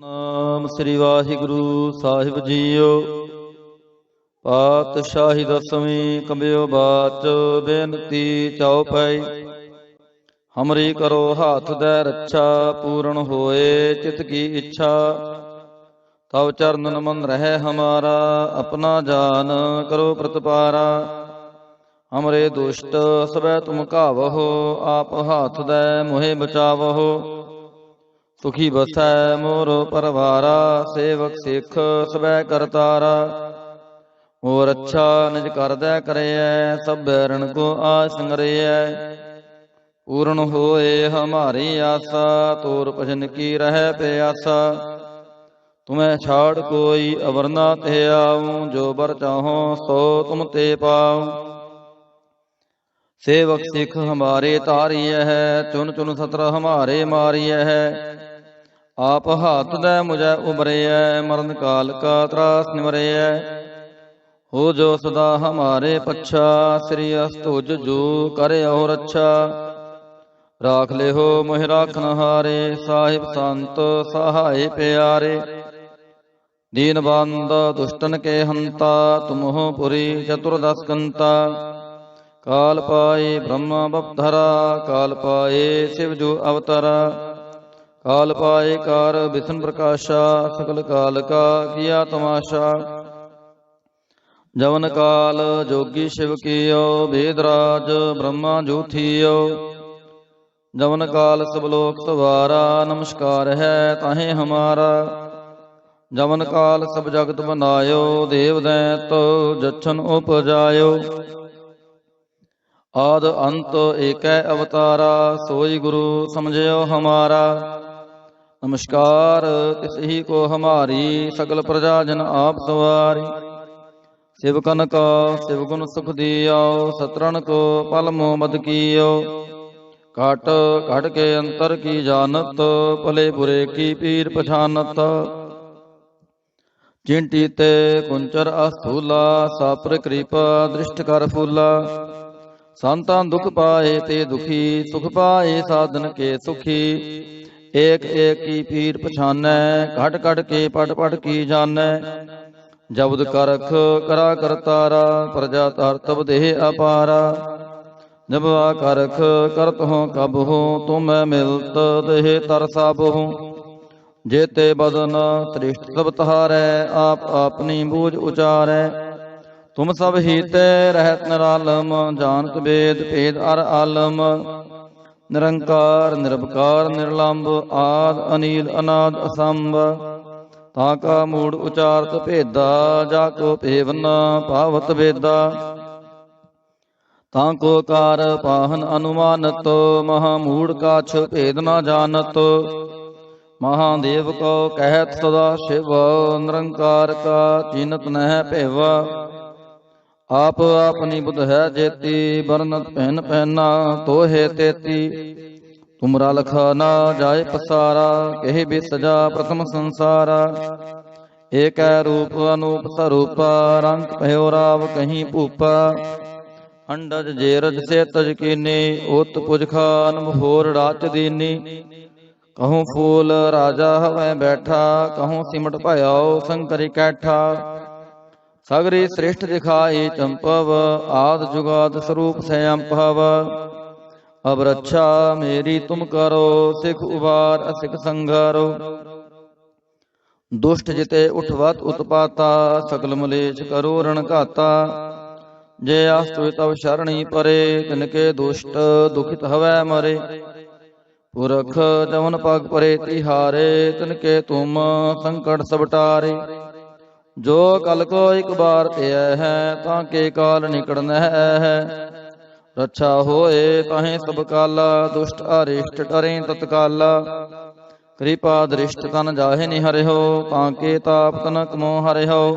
ਨਾਮ ਸ੍ਰੀ ਵਾਹਿਗੁਰੂ ਸਾਹਿਬ ਜੀਓ। ਪਾਤਸ਼ਾਹੀ ਦਸਵੀਂ ਕੰਬਿਓ ਬਾਚ ਬੇਨਤੀ ਚਉਪਈ ਹਮਰੀ ਕਰੋ ਹਾਥ ਦੇ ਰੱਛਾ, ਪੂਰਨ ਹੋਏ ਚਿਤ ਕੀ ਇੱਛਾ। ਤਵ ਚਰਨਨ ਮਨ ਰਹਿ ਹਮਾਰਾ, ਆਪਣਾ ਜਾਨ ਕਰੋ ਪ੍ਰਤਪਾਰਾ। ਹਮਰੇ ਦੁਸ਼ਟ ਸਵੈ ਤੁਮ ਘਾਵਹੋ, ਆਪ ਹਾਥ ਦੇ ਮੋਹਿ ਬਚਾਵਹੋ। ਸੁਖੀ ਬਸੈ ਮੋਰ ਪਰਵਾਰਾ, ਸੇਵਕ ਸਿੱਖ, ਸਵੈ ਕਰਤਾਰਾ। ਹੋਰ ਅੱਛਾ ਨਿਜ ਕਰਦੈ ਕਰਿਐ, ਸਭ ਰਣ ਕੋ ਆਸੰਗਰਿਐ ਪੂਰਨ ਹੋਏ ਹਮਾਰੀ ਆਸਾ, ਤੋਰ ਭਜਨ ਕੀ ਰਹਿ ਪਿਆਸਾ। ਤੁਮੈ ਛਾੜ ਕੋਈ ਅਵਰਨਾ ਤੇ ਆਉ ਜੋ ਬਰ ਚਾਹੋ ਸੋ ਤੁਮ ਤੇ ਪਾਉ। ਸੇਵਕ ਸਿੱਖ ਹਮਾਰੇ ਤਾਰੀਐ ਹੈ ਚੁਨ ਚੁਨ ਸਤਰ ਹਮਾਰੇ ਮਾਰੀਐ ਹੈ। ਆਪ ਹਾਥ ਦੇ ਮੁਝੈ ਉਬਰਿਐ ਮਰਨ ਕਾਲ ਕਾ ਤਰਾਸ ਨਿਵਰਿਐ। ਹੋ ਜੋ ਸਦਾ ਹਮਾਰੇ ਪੱਛਾ ਸ੍ਰੀ ਅਸਤੁਜ ਜੋ ਕਰਿਓ ਰੱਛਾ ਰਾਖ ਲਿਓ ਮੋਹਿ ਰਾਖਨ ਹਾਰੇ ਸਾਹਿਬ ਸੰਤ ਸਹਾਈ ਪਿਆਰੇ। ਦੀਨ ਬੰਦ ਦੁਸ਼ਟਨ ਕੇ ਹੰਤਾ ਤੁਮਹੁ ਪੁਰੀ ਚਤੁਰਦਸ ਕੰਤਾ। ਕਾਲ ਪਾਏ ਬ੍ਰਹਮਾ ਬਪਧਰਾ, ਕਾਲ ਪਾਏ ਸਿਵ ਜੋ ਅਵਤਰਾ। ਕਾਲ ਪਾਏ ਕਾਰ ਵਿਸ਼ਨ ਪ੍ਰਕਾਸ਼ਾ ਸਕਲ ਕਾਲ ਕਾ ਕੀਆ ਤਮਾਸ਼ਾ। ਜਵਨ ਕਾਲ ਜੋਗੀ ਸ਼ਿਵ ਕੀਓ ਵੇਦਰਾਜ ਬ੍ਰਹਮਾ ਜੋਥੀਓ। ਜਵਨ ਕਾਲ ਸਭ ਲੋਕ ਸਵਾਰਾ, ਨਮਸਕਾਰ ਹੈ ਤਾਹੇ ਹਮਾਰਾ। ਜਵਨ ਕਾਲ ਸਭ ਜਗਤ ਬਨਾਇਓ, ਦੇਵ ਦੈਤ ਜਛਨ ਉਪਜਾਇਓ। ਆਦ ਅੰਤ ਏਕੈ ਅਵਤਾਰਾ, ਸੋਈ ਗੁਰੂ ਸਮਝਿਓ ਹਮਾਰਾ। ਨਮਸਕਾਰ, ਤਿਸ ਹੀ ਕੋ ਹਮਾਰੀ ਸਗਲ ਪ੍ਰਜਾ ਜਨ ਆਪ ਸਵਾਰੀ। ਸਿਵਕਨ ਕਾ, ਸਿਵਗੁਣ ਸੁਖ ਦਿਓ ਸਤਰਨ ਕੋ ਪਲ ਮੋ ਮਦ ਕੀਓ। ਘਟ ਘਟ ਕੇ ਅੰਤਰ ਕੀ ਜਾਣਤ, ਭਲੇ ਬੁਰੇ ਕੀ ਪੀਰ ਪਛਾਨਤ। ਚਿੰਟੀ ਤੇ ਕੁੰਚਰ ਅਸਥੂਲਾ ਸਾਪਰ ਕਿਰਪਾ ਦ੍ਰਿਸ਼ਟ ਕਰ ਫੂਲਾ। ਸੰਤਾਂ ਦੁਖ ਪਾਏ ਤੇ ਦੁਖੀ, ਸੁਖ ਪਾਏ ਸਾਧਨ ਕੇ ਸੁਖੀ। ਏਕ ਏਕ ਕੀ ਪੀਰ ਪਛਾਨੈ, ਘਟ ਘਟ ਕੇ ਪਟ ਪਟ ਕੀ ਜਾਣੈ। ਜਬਦ ਕਰਖ ਕਰਾ ਕਰਤਾਰਾ ਪ੍ਰਜਾ ਤਰ ਤਬ ਦੇਹ ਅਪਾਰਾ। ਜਬ ਆ ਕਰਖ ਕਰਤ ਹੋ ਕਬ ਹੋ, ਤੁਮੈ ਮਿਲਤ ਦੇਹ ਤਰ ਸਭ ਹੋ। ਜੇਤੇ ਬਦਨ ਤ੍ਰਿਸ਼ਟ ਸਭ ਤਹਾਰੈ, ਆਪ ਆਪਣੀ ਬੂਝ ਉਚਾਰੈ। ਤੁਮ ਸਭ ਹੀਤੇ ਰਹਿਤ ਨਿਰਾਲਮ ਜਾਣਤ ਵੇਦ ਭੇਦ ਅਰ ਆਲਮ। ਨਿਰੰਕਾਰ ਨਿਰਭਕਾਰ ਨਿਰਲੰਭ ਆਦ ਅਨੀਲ ਅਨਾਦ ਅਸੰਭ। ਤਾ ਕਾ ਮੂੜ ਉਚਾਰਤ ਭੇਦਾ ਜਾ ਕੋ ਭੇਵਨ ਭਾਵਤ ਵੇਦਾ। ਤਾਂ ਕੋ ਕਾਰ ਪਾਹਨ ਅਨੁਮਾਨਤ ਮਹਾ ਮੂੜ ਕਾਛ ਭੇਦ ਨਾ ਜਾਣਤ। ਮਹਾਦੇਵ ਕੋ ਕਹਿਤ ਸਦਾ ਸ਼ਿਵ ਨਿਰੰਕਾਰ ਕਾ ਚੀਨਤ ਨਹਿ ਭੇਵਾ। ਆਪ ਆਪਣੀ ਬੁੱਧ ਹੈ ਜੇਤੀ ਬਰਨਤ ਪਹਿਨ ਪਹਿਨਾ ਤੋਹੇ ਤੇਤੀ। ਤੁਮਰਾ ਲਖਾ ਨਾ ਜਾਏ ਪਸਾਰਾ, ਕਹਿ ਬੇ ਸਜਾ ਪ੍ਰਥਮ ਸੰਸਾਰਾ। ਏਕੈ ਰੂਪ ਅਨੂਪ ਸਰੂਪਾ, ਰੰਗ ਭਇਓ ਰਾਵ ਕਹੀਂ ਭੂਪਾ। ਅੰਡਜ ਜੇਰਜ ਸੇ ਤਜ ਕੀਨੀ, ਉਤ ਪੁਜ ਖਾਨ ਹੋਰ ਰਾਚ ਦੀਨੀ। ਕਹੂੰ ਫੂਲ ਰਾਜਾ ਹਵੈ ਬੈਠਾ, ਕਹੂੰ ਸਿਮਟ ਭਇਓ ਸੰਕਰੀ ਕੈਠਾ। ਸਗਰੀ ਸ੍ਰਿਸ਼ਟ ਦਿਖਾਈ ਚੰਪਵ, ਆਦ ਜੁਗਾਦ ਸਰੂਪ ਸਯੰਪਵ। ਅਬ ਰੱਛਾ ਮੇਰੀ ਤੁਮ ਕਰੋ, ਸਿਖ ਉਬਾਰ ਅਸਿਖ ਸੰਘਾਰੋ ਦੁਸ਼ਟ ਜਿਤੇ ਉਠਵਤ ਉਤਪਾਤਾ ਸ਼ਕਲ ਮਲੇਛ ਕਰੋ ਰਣ ਘਾਤਾ। ਜੇ ਆਸਤੁ ਤਵ ਸ਼ਰਣੀ ਪਰੇ ਤਿਨਕੇ ਦੁਸ਼ਟ ਦੁਖਿਤ ਹਵੈ ਮਰੇ। ਪੁਰਖ ਜਵਨ ਪਗ ਪਰੇ ਤਿਹਾਰੇ ਤਿਨਕੇ ਤੁਮ ਸੰਕਟ ਸਬਟਾਰੇ ਜੋ ਕਲ ਕੋ ਇੱਕ ਬਾਰ ਧਿਆ ਹੈ, ਤਾਂ ਕੇ ਕਾਲ ਨਿਕੜਨਾ ਹੈ। ਰੱਛਾ ਹੋਏ ਤਾਹੇ ਸਭ ਕਾਲਾ, ਦੁਸ਼ਟ ਅਰਿਸ਼ਟ ਟਰੇ ਤਤਕਾਲਾ। ਕਿਰਪਾ ਦ੍ਰਿਸ਼ਟ ਤਨ ਜਾਹੇ ਨਿ ਹਰਿਓ ਤਾਂ ਕੇ ਤਾਪ ਤਨ ਕਮੋ ਹਰਿਓ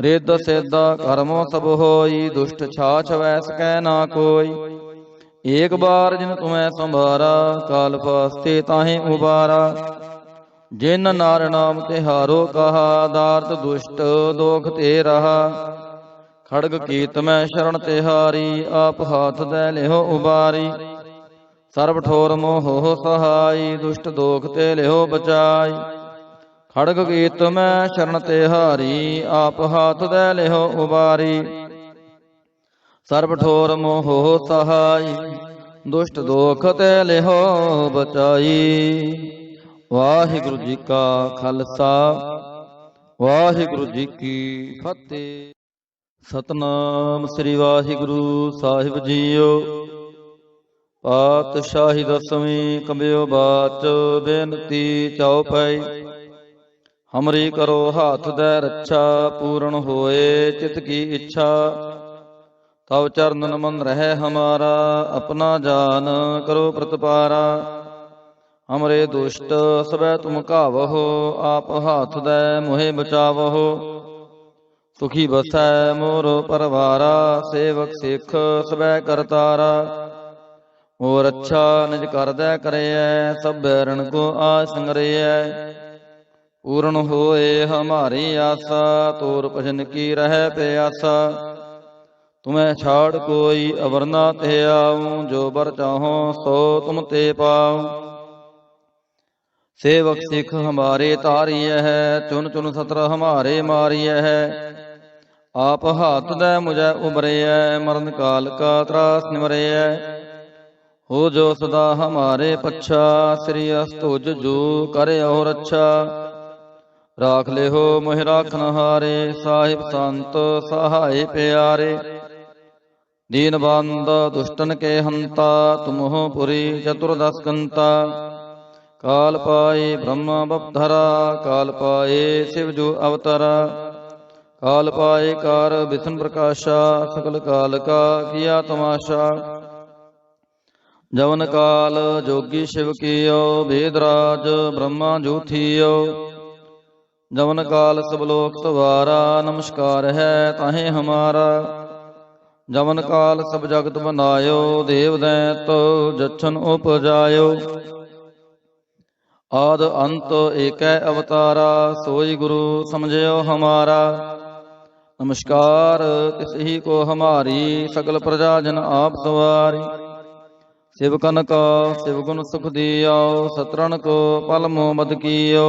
ਰਿੱਧ ਸਿੱਧ ਕਰਮੋ ਸਭ ਹੋਈ, ਦੁਸ਼ਟ ਛਾਛ ਵੈਸ ਕੈ ਨਾ ਕੋਈ। ਏਕ ਬਾਰ ਜਿਨ ਤੁਮੈ ਸੰਭਾਰਾ, ਕਾਲ ਫਾਸਤੇ ਤਾਹੇ ਉਬਾਰਾ। ਜਿਨ ਨਾਰ ਨਾਮ ਤਿਹਾਰੋ ਕਹਾ, ਦਾਰਤ ਦੁਸ਼ਟ ਦੋਖ ਤੇ ਰਹਾ। ਖੜਗ ਕੀਤ ਮੈਂ ਸ਼ਰਨ ਤੇ ਹਾਰੀ ਆਪ ਹਾਥ ਦੇ ਲਿਓ ਉਬਾਰੀ। ਸਰਬ ਠੋਰ ਮੋਹ ਸਹਾਈ, ਦੁਸ਼ਟ ਦੋਖ ਤੇ ਲਿਓ ਬਚਾਈ। ਖੜਗ ਕੀਤ ਮੈਂ ਸ਼ਰਨ ਤੇ ਹਾਰੀ ਆਪ ਹਾਥ ਦੇ ਲਿਓ ਉਬਾਰੀ। ਸਰਬ ਠੋਰ ਮੋਹ ਸਹਾਈ, ਦੁਸ਼ਟ ਦੋਖ ਤੇ ਲਿਓ ਬਚਾਈ। ਵਾਹਿਗੁਰੂ ਜੀ ਕਾ ਖਾਲਸਾ, ਵਾਹਿਗੁਰੂ ਜੀ ਕੀ ਫਤਿਹ। ਸਤਨਾਮ ਸ੍ਰੀ ਵਾਹਿਗੁਰੂ ਸਾਹਿਬ ਜੀਓ। ਪਾਤਸ਼ਾਹੀ ਦਸਵੀਂ ਕੰਬਿਓ ਬਾਚ ਬੇਨਤੀ ਚਉਪਈ ਹਮਰੀ ਕਰੋ ਹੱਥ ਦੇ ਰੱਛਾ ਪੂਰਨ ਹੋਏ ਚਿਤ ਕੀ ਇੱਛਾ। ਤਵ ਚਰਨ ਨਮਨ ਰਹਿ ਹਮਾਰਾ, ਆਪਣਾ ਜਾਨ ਕਰੋ ਪ੍ਰਤਪਾਰਾ। ਹਮਰੇ ਦੁਸ਼ਟ ਸਬੈ ਤੁਮ ਘਾਵਹੋ, ਆਪ ਹਾਥ ਦੇ ਮੋਹਿ ਬਚਾਵਹੋ। ਸੁਖੀ ਬਸੈ ਮੋਰ ਪਰਵਾਰਾ, ਸੇਵਕ ਸਿੱਖ ਸਬੈ ਕਰਤਾਰਾ। ਹੋਰ ਅੱਛਾ ਨਿਜ ਕਰਦੈ ਕਰਿਐ, ਸਭ ਰਣ ਕੋ ਆਸ ਸੰਗਰਿਐ। ਪੂਰਨ ਹੋਏ ਹਮਾਰੀ ਆਸਾ, ਤੋਰ ਭਜਨ ਕੀ ਰਹਿ ਪਿਆਸਾ। ਤੁਮੈ ਛਾੜ ਕੋਈ ਅਵਰਨਾ ਤੇ ਆਉ, ਜੋ ਬਰ ਚਾਹੋ ਸੋ ਤੁਮ ਤੇ ਪਾਉ। ਸੇਵਕ ਸਿੱਖ ਹਮਾਰੇ ਤਾਰੀਐ ਹੈ ਚੁਨ ਚੁਨ ਸਤਰ ਹਮਾਰੇ ਮਾਰੀਐ ਹੈ। ਆਪ ਹਾਥ ਦੇ ਮੁਝੈ ਉਬਰਿਐ ਮਰਨ ਕਾਲ ਕਾ ਤਰਾਸ ਨਿਵਰਿਐ। ਹੋ ਜੋ ਸਦਾ ਹਮਾਰੇ ਪੱਛਾ ਸ੍ਰੀ ਅਸਤੁਜ ਜੋ ਕਰਿਓ ਰੱਛਾ ਰਾਖ ਲਿਓ ਮੋਹਿ ਰਾਖਨ ਹਾਰੇ ਸਾਹਿਬ ਸੰਤ ਸਹਾਈ ਪਿਆਰੇ। ਦੀਨ ਬੰਦ ਦੁਸ਼ਟਨ ਕੇ ਹੰਤਾ ਤੁਮਹੁ ਪੁਰੀ ਚਤੁਰਦਸ ਕੰਤਾ ਕਾਲ ਪਾਏ ਬ੍ਰਹਮ ਬਪਧਰਾ, ਕਾਲ ਪਾਏ ਸਿਵ ਜੋ ਅਵਤਰਾ। ਕਾਲ ਪਾਏ ਕਾਰ ਵਿਸ਼ਨ ਪ੍ਰਕਾਸ਼ਾ ਸਕਲ ਕਾਲ ਕਾ ਕੀਆ ਤਮਾਸ਼ਾ। ਜਵਨ ਕਾਲ ਜੋਗੀ ਸ਼ਿਵ ਕੀਓ ਵੇਦਰਾਜ ਬ੍ਰਹਮਾ ਜੋਥੀਓ। ਜਵਨ ਕਾਲ ਸਭ ਲੋਕ ਸਵਾਰਾ, ਨਮਸਕਾਰ ਹੈ ਤਾਹੇ ਹਮਾਰਾ। ਜਵਨ ਕਾਲ ਸਭ ਜਗਤ ਬਨਾਇਓ, ਦੇਵ ਦੈਤ ਜਛਨ ਉਪਜਾਇਓ। ਆਦ ਅੰਤ ਏਕੈ ਅਵਤਾਰਾ, ਸੋਈ ਗੁਰੂ ਸਮਝਿਓ ਹਮਾਰਾ। ਨਮਸਕਾਰ ਤਿਸ ਕੋ ਹਮਾਰੀ, ਸਗਲ ਪ੍ਰਜਾ ਜਨ ਆਪ ਸਵਾਰੀ। ਸਿਵਕਨ ਕਾ, ਸਿਵਗੁਣ ਸੁਖ ਦਿਓ ਸਤਰਨ ਕੋ ਪਲ ਮੋ ਮਦ ਕੀਓ।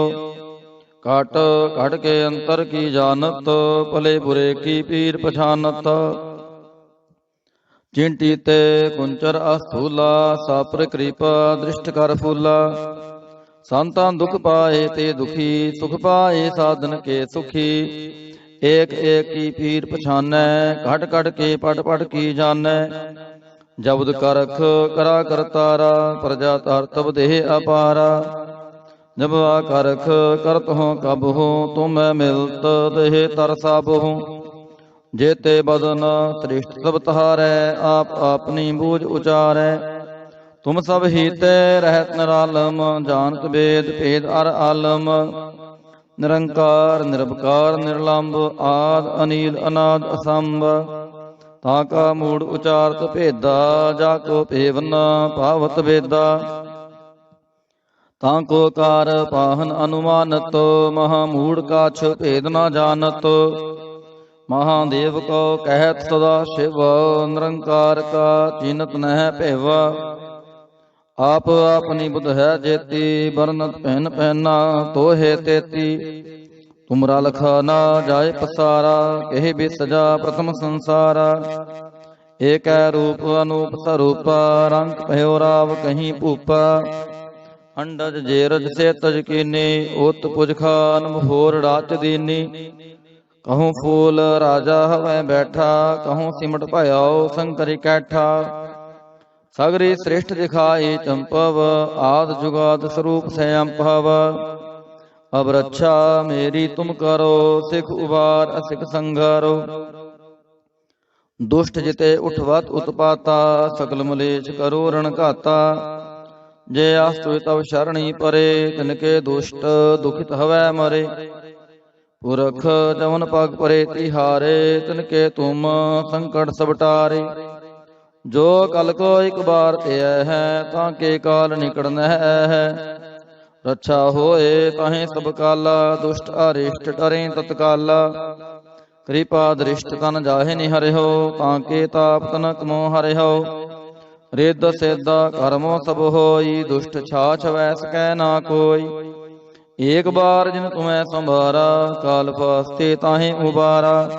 ਘਟ ਘਟ ਕੇ ਅੰਤਰ ਕੀ ਜਾਣਤ, ਭਲੇ ਬੁਰੇ ਕੀ ਪੀਰ ਪਛਾਨਤ। ਚਿੰਟੀ ਤੇ ਕੁੰਚਰ ਅਸਥੂਲਾ ਸਾਪਰ ਕਿਰਪਾ ਦ੍ਰਿਸ਼ਟ ਕਰ ਫੂਲਾ। ਸੰਤਾਂ ਦੁਖ ਪਾਏ ਤੇ ਦੁਖੀ, ਸੁਖ ਪਾਏ ਸਾਧਨ ਕੇ ਸੁਖੀ। ਏਕ ਏਕ ਕੀ ਪੀਰ ਪਛਾਨੈ, ਘਟ ਘਟ ਕੇ ਪਟ ਪਟ ਕੀ ਜਾਣੈ। ਜਬਦ ਕਰਖ ਕਰਾ ਕਰਤਾਰਾ ਪ੍ਰਜਾ ਤਰ ਤਬ ਦੇਹ ਅਪਾਰਾ। ਜਬ ਆ ਕਰਖ ਕਰਤ ਹੋ ਕਬ ਹੋ, ਤੁਮੈ ਮਿਲਤ ਦੇਹ ਤਰ ਸਭ ਹੋ। ਜੇਤੇ ਬਦਨ ਤ੍ਰਿਸ਼ਟ ਸਭ ਤਹਾਰੈ, ਆਪ ਆਪਣੀ ਬੂਝ ਉਚਾਰੈ। ਤੁਮ ਸਭ ਹੀਤੇ ਰਹਿਤ ਨਿਰਾਲਮ, ਜਾਣਤ ਵੇਦ ਭੇਦ ਅਰ ਆਲਮ। ਨਿਰੰਕਾਰ ਨਿਰਭਕਾਰ ਨਿਰਲੰਭ ਆਦ ਅਨੀਲ ਅਨਾਦ, ਅਸੰਭ। ਤਾਂ ਕਾ ਮੂੜ ਉਚਾਰਤ ਭੇਦਾ, ਜਾ ਕੋ ਭੇਵਨ ਭਾਵਤ ਵੇਦਾ। ਤਾਂ ਕੋ ਕਾਰ ਪਾਹਨ ਅਨੁਮਾਨਤ, ਮਹਾ ਮੂੜ ਕਾਛ ਭੇਦ ਨਾ ਜਾਣਤ। ਮਹਾਦੇਵ ਕੋ ਕਹਿਤ ਸਦਾ ਸ਼ਿਵ, ਨਿਰੰਕਾਰ ਕਾ ਚੀਨਤ ਨਹਿ ਭੇਵ। ਆਪ ਆਪਣੀ ਬੁਧ ਹੈ ਜੇਤੀ ਬਰਨਤ ਪਹਿਨ ਪਹਿਨਾ ਤੋਹੇ ਤੇਤੀ। ਤੁਮਰਾ ਲਖਾ ਨਾ ਜਾਏ ਪਸਾਰਾ, ਕਹਿ ਵੀ ਸਜਾ ਪ੍ਰਥਮ ਸੰਸਾਰਾ। ਏਕੈ ਰੂਪ ਅਨੂਪ ਸਰੂਪ, ਰੰਗ ਭਇਓ ਰਾਵ ਕਹੀਂ ਭੂਪਾ। ਅੰਡਜ ਜੇਰਜ ਸੇ ਤਜ ਕੀਨੀ, ਉਤ ਪੁਜ ਖਾਨ ਮਹੋਰ ਰਾਚ ਦੀਨੀ। ਕਹੂੰ ਫੂਲ ਰਾਜਾ ਹਵੈ ਬੈਠਾ, ਕਹੂੰ ਸਿਮਟ ਭਇਓ ਸੰਕਰੀ ਕੈਠਾ। ਸਗਰੀ ਸ੍ਰਿਸ਼ਟ ਦਿਖਾਈ ਚੰਪਵ, ਆਦ ਜੁਗਾਦ ਸਰੂਪ ਸਯੰਪਵ। ਅਬ ਰੱਛਾ ਮੇਰੀ ਤੁਮ ਕਰੋ, ਸਿਖ ਉਬਾਰ ਅਸਿਖ ਸੰਘਾਰੋ ਦੁਸ਼ਟ ਜਿਤੇ ਉਠਵਤ ਉਤਪਾਤਾ ਸਕਲ ਮਲੇਚ ਕਰੋ ਰਣ ਘਾਤਾ। ਜੇ ਆਸਤੁ ਤਵ ਸ਼ਰਣੀ ਪਰੇ ਤਿਨਕੇ ਦੁਸ਼ਟ ਦੁਖਿਤ ਹਵੈ ਮਰੇ। ਪੁਰਖ ਜਵਨ ਪਗ ਪਰੇ ਤਿਹਾਰੇ ਤਿਨਕੇ ਤੁਮ ਸੰਕਟ ਸਬਟਾਰੇ ਜੋ ਕਲ ਕੋ ਇੱਕ ਬਾਰ ਧਿਆ ਹੈ, ਤਾਂ ਕੇ ਕਾਲ ਨਿਕੜਨ ਹੈ। ਰੱਛਾ ਹੋਏ ਤਾਹੇ ਸਭ ਕਾਲਾ, ਦੁਸ਼ਟ ਅਰਿਸ਼ਟ ਡਰੇ ਤਤਕਾਲਾ। ਕਿਰਪਾ ਦ੍ਰਿਸ਼ਟ ਤਨ ਜਾਹੇ ਨਿ ਹਰਿਓ ਤਾਂ ਕੇ ਤਾਪ ਤਨ ਕਮੋ ਹਰਿਓ ਰਿੱਧ ਸਿੱਧ ਕਰਮੋ ਸਭ ਹੋਈ, ਦੁਸ਼ਟ ਛਾਛ ਵੈ ਸਕੈ ਨਾ ਕੋਈ। ਏਕ ਬਾਰ ਜਿਨ ਤੁਮੈ ਸੰਭਾਰਾ, ਕਾਲ ਫਾਸਤੇ ਤਾਹੇ ਉਬਾਰਾ।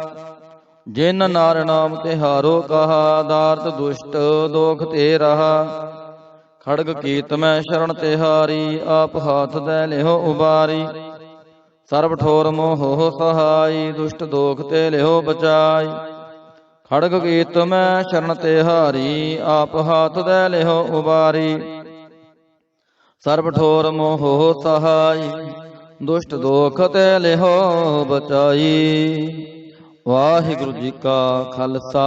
ਜਿਨ ਨਾਰ ਨਾਮ ਤਿਹਾਰੋ ਕਹਾ, ਦਾਰਤ ਦੁਸ਼ਟ, ਦੋਖ ਤੇ ਰਹਾ। ਖੜਗ ਕੀਤ ਮੈਂ ਸ਼ਰਨ ਤਿਹਾਰੀ ਆਪ ਹਾਥ ਦੇ ਲਿਓ ਉਬਾਰੀ। ਸਰਬ ਠੋਰ ਮੋਹ ਸਹਾਈ, ਦੁਸ਼ਟ ਦੋਖ ਤੇ ਲਿਓ ਬਚਾਈ। ਖੜਗ ਕੀਤ ਮੈਂ ਸ਼ਰਨ ਤੇ ਹਾਰੀ, ਆਪ ਹਾਥ ਦੇ ਲਿਓ ਉਬਾਰੀ। ਸਰਬ ਠੋਰ ਮੋਹ ਸਹਾਈ, ਦੁਸ਼ਟ ਦੋਖ ਤੇ ਲਿਓ ਬਚਾਈ। ਵਾਹਿਗੁਰੂ ਜੀ ਕਾ ਖਾਲਸਾ,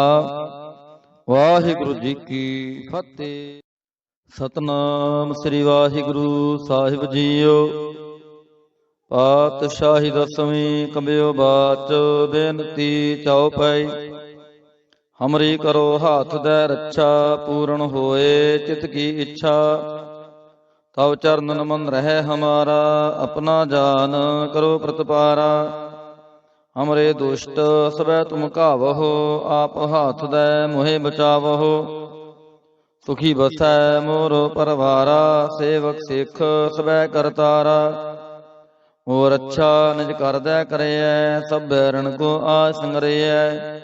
ਵਾਹਿਗੁਰੂ ਜੀ ਕੀ ਫਤਿਹ। ਸਤਨਾਮ ਸ੍ਰੀ ਵਾਹਿਗੁਰੂ ਸਾਹਿਬ ਜੀਓ, ਪਾਤਸ਼ਾਹੀ ਦਸਵੀਂ ਕੰਬਿਓ ਬਾਚ ਬੇਨਤੀ ਚਉਪਈ ਹਮਰੀ ਕਰੋ ਹੱਥ ਦੇ ਰੱਛਾ ਪੂਰਨ ਹੋਏ ਚਿਤ ਕੀ ਇੱਛਾ। ਤਵ ਚਰਨਨ ਮਨ ਰਹਿ ਹਮਾਰਾ, ਆਪਣਾ ਜਾਨ ਕਰੋ ਪ੍ਰਤਪਾਰਾ। ਹਮਰੇ ਦੁਸ਼ਟ ਸਵੈ ਤੁਮ ਘਾਵਹੁ, ਆਪ ਹਾਥ ਦੇ ਮੋਹਿ ਬਚਾਵਹੁ। ਸੁਖੀ ਬਸੈ ਮੋਰ ਪਰਵਾਰਾ, ਸੇਵਕ ਸਿੱਖ ਸਵੈ ਕਰਤਾਰਾ। ਹੋਰ ਅੱਛਾ ਨਿਜ ਕਰਦੈ ਕਰਿਐ, ਸਭ ਰਣ ਕੋ ਆਸ ਸੰਗਰਿਐ।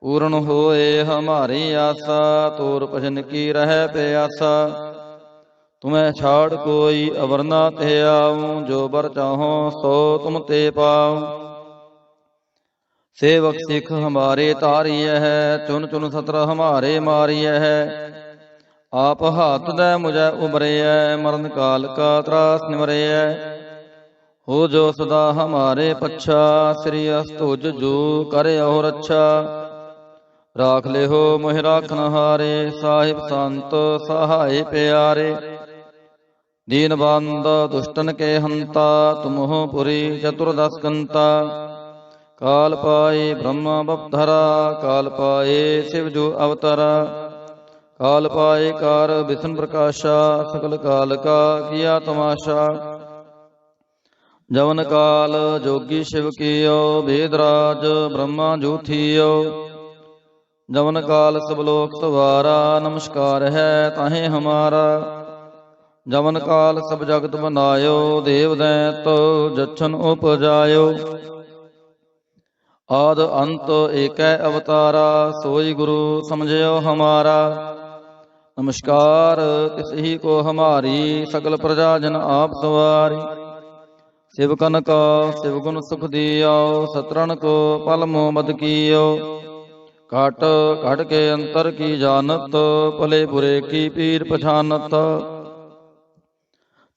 ਪੂਰਨ ਹੋਏ ਹਮਾਰੀ ਆਸਾ, ਤੋਰ ਭਜਨ ਕੀ ਰਹਿ ਪਿਆਸਾ। ਤੁਮੈ ਛਾੜ ਕੋਈ ਅਵਰਨਾ ਤੇ ਆਉ ਜੋ ਬਰ ਚਾਹੋ ਸੋ ਤੁਮ ਤੇ ਪਾਉ। ਸੇਵਕ ਸਿੱਖ ਹਮਾਰੇ ਤਾਰੀਐ ਹੈ ਚੁਨ ਚੁਨ ਸਤਰ ਹਮਾਰੇ ਮਾਰੀਐ ਹੈ। ਆਪ ਹਾਥ ਦੇ ਮੁਝੈ ਉਬਰਿਐ ਮਰਨ ਕਾਲ ਕਾ ਤਰਾਸ ਨਿਵਰਿਐ। ਹੋ ਜੋ ਸਦਾ ਹਮਾਰੇ ਪੱਛਾ ਸ੍ਰੀ ਅਸਤੁਜ ਜੋ ਕਰੇ ਔ ਰੱਛਾ ਰਾਖ ਲਿਓ ਮੋਹਿ ਰਾਖਨ ਹਾਰੇ ਸਾਹਿਬ ਸੰਤ ਸਹਾਈ ਪਿਆਰੇ। ਦੀਨ ਬੰਦ ਦੁਸ਼ਟਨ ਕੇ ਹੰਤਾ ਤੁਮਹੁ ਪੁਰੀ ਚਤੁਰਦਸ ਕੰਤਾ ਕਾਲ ਪਾਏ ਬ੍ਰਹਮ ਬਪਧਰਾ, ਕਾਲ ਪਾਏ ਸਿਵ ਜੋ ਅਵਤਰਾ। ਕਾਲ ਪਾਏ ਕਾਰ ਵਿਸ਼ਨ ਪ੍ਰਕਾਸ਼ਾ, ਸਕਲ ਕਾਲ ਕਾ ਕੀਆ ਤਮਾਸ਼ਾ। ਜਵਨ ਕਾਲ ਜੋਗੀ ਸ਼ਿਵ ਕੀਓ ਬੇਦਰਾਜ ਬ੍ਰਹਮਾ ਜੂਥੀਓ। ਜਵਨ ਕਾਲ ਸਭ ਲੋਕ ਸਵਾਰਾ, ਨਮਸਕਾਰ ਹੈ ਤਾਹੇ ਹਮਾਰਾ। ਜਵਨ ਕਾਲ ਸਭ ਜਗਤ ਬਨਾਇਓ, ਦੇਵ ਦੈਤ ਜਛਨ ਉਪਜਾਇਓ। ਆਦ ਅੰਤ ਏਕੈ ਅਵਤਾਰਾ, ਸੋਈ ਗੁਰੂ ਸਮਝਿਓ ਹਮਾਰਾ। ਨਮਸਕਾਰ ਤਿਸ ਕੋ ਹਮਾਰੀ ਸਗਲ ਪ੍ਰਜਾ ਜਨ ਆਪ ਸਵਾਰੀ। ਸਿਵਕਨ ਕਾ ਸਿਵਗੁਣ ਸੁਖ ਦਿਓ ਸਤਰਨ ਕੋ ਪਲ ਮੋ ਕੀਓ। ਘਟ ਘਟ ਕੇ ਅੰਤਰ ਕੀ ਜਾਣਤ, ਭਲੇ ਬੁਰੇ ਕੀ ਪੀਰ ਪਛਾਨਤ।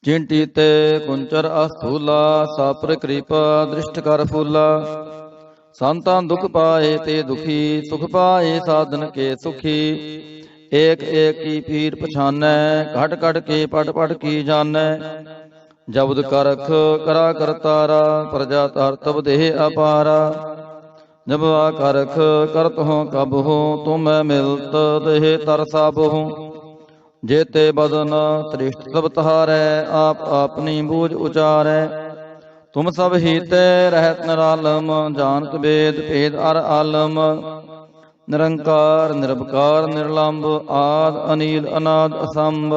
ਚਿੰਟੀ ਤੇ ਕੁੰਚਰ ਅਸਥੂਲਾ ਸਾਪਰ ਕਿਰਪਾ ਦ੍ਰਿਸ਼ਟ ਕਰ ਫੂਲਾ। ਸੰਤਾਂ ਦੁਖ ਪਾਏ ਤੇ ਦੁਖੀ, ਸੁਖ ਪਾਏ ਸਾਧਨ ਕੇ ਸੁਖੀ। ਏਕ ਏਕ ਕੀ ਪੀਰ ਪਛਾਨੈ, ਘਟ ਘਟ ਕੇ ਪਟ ਪਟ ਕੀ ਜਾਣੈ। ਜਬਦ ਕਰਖ ਕਰਾ ਕਰਤਾਰਾ ਪ੍ਰਜਾ ਤਰ ਤਬ ਦੇਹ ਅਪਾਰਾ। ਜਬਵਾ ਕਰਖ ਕਰਤ ਹੋ ਕਬ ਹੋ, ਤੁਮੈ ਮਿਲਤ ਦੇਹ ਤਰ ਸਭ ਹੋ। ਜੇਤੇ ਬਦਨ ਤ੍ਰਿਸ਼ਟ ਸਭ ਤਹਾਰੈ, ਆਪ ਆਪਣੀ ਬੂਝ ਉਚਾਰੈ। ਤੁਮ ਸਭ ਹੀਤੇ ਰਹਿਤ ਨਰਾਲਮ ਜਾਨਤ ਵੇਦ ਭੇਦ ਅਰ ਆਲਮ। ਨਿਰੰਕਾਰ ਨਿਰਭਕਾਰ ਨਿਰਲੰਭ ਆਦ, ਅਨੀਲ, ਅਨਾਦ, ਅਸੰਭ।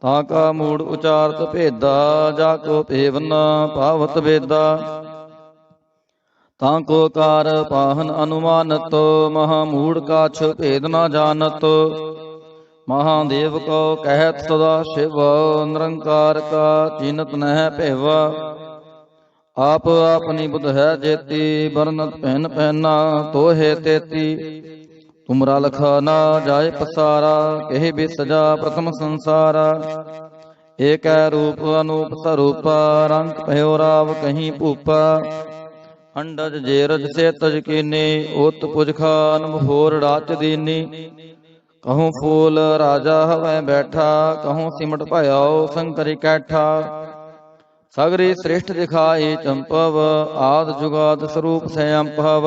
ਤਾਂ ਕਾ ਮੂੜ ਉਚਾਰਤ ਭੇਦਾ, ਜਾ ਕੋ ਭੇਵਨ ਭਾਵਤ ਵੇਦਾ। ਤਾਂ ਕੋ ਕਾਰ ਪਾਹਨ ਅਨੁਮਾਨਤ, ਮਹਾ ਮੂੜ ਕਾਛ ਭੇਦ ਨਾ ਜਾਣਤ। ਮਹਾਦੇਵ ਕੋ ਕਹਿਤ ਸਦਾ ਸ਼ਿਵ, ਨਿਰੰਕਾਰ ਕਾ ਚਿਨਤ ਨਹਿ ਭੇਵਾ। ਆਪ ਆਪਣੀ ਬੁਧ ਹੈ ਜੇਤੀ ਬਰਨਤ ਪਹਿਨ ਪਹਿਨਾ ਤੋਹੇ ਤੇਤੀ। ਤੁਮਰਾ ਲਖਾ ਨਾ ਜਾਏ ਪਸਾਰਾ, ਕਹਿ ਬੇ ਸਜਾ ਪ੍ਰਥਮ ਸੰਸਾਰਾ। ਏਕੈ ਰੂਪ ਅਨੂਪ ਸਰੂਪ, ਰੰਗ ਭਇਓ ਰਾਵ ਕਹੀਂ ਭੂਪਾ। ਅੰਡਜ ਜੇਰਜ ਸੇ ਤਜ ਕੀਨੇ, ਉਤ ਪੁਜ ਖਾਨ ਮਹੋਰ ਰਾਚ ਦੀਨੀ। ਕਹੂੰ ਫੂਲ ਰਾਜਾ ਹਵੈ ਬੈਠਾ, ਕਹੂੰ ਸਿਮਟ ਭਇਓ ਸੰਕਰੀ ਕੈਠਾ। ਸਗਰੀ ਸ੍ਰਿਸ਼ਟ ਦਿਖਾਈ ਚੰਪਵ, ਆਦ ਜੁਗਾਦ ਸਰੂਪ ਸਯੰਪਵ।